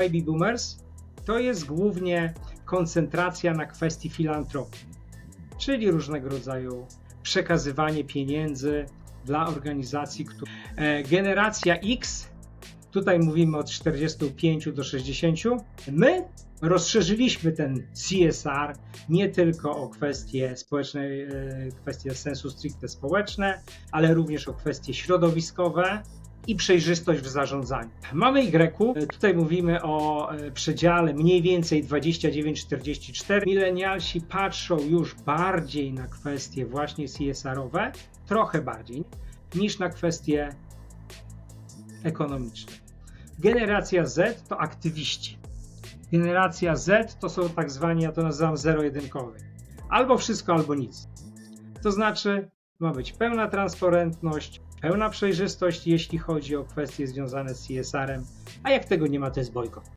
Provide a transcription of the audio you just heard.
Baby Boomers to jest głównie koncentracja na kwestii filantropii, czyli różnego rodzaju przekazywanie pieniędzy dla organizacji, które... E, Generacja X, tutaj mówimy od 45 do 60. My rozszerzyliśmy ten CSR nie tylko o kwestie społeczne, e, kwestie sensu stricte społeczne, ale również o kwestie środowiskowe i przejrzystość w zarządzaniu. Mamy Y, tutaj mówimy o e, przedziale mniej więcej 29-44. Milenialsi patrzą już bardziej na kwestie właśnie CSR-owe, trochę bardziej, niż na kwestie ekonomiczne. Generacja Z to aktywiści. Generacja Z to są tak zwani, ja to nazywam zero-jedynkowy. Albo wszystko, albo nic. To znaczy, ma być pełna transparentność, pełna przejrzystość, jeśli chodzi o kwestie związane z CSR-em, a jak tego nie ma, to jest bojkot.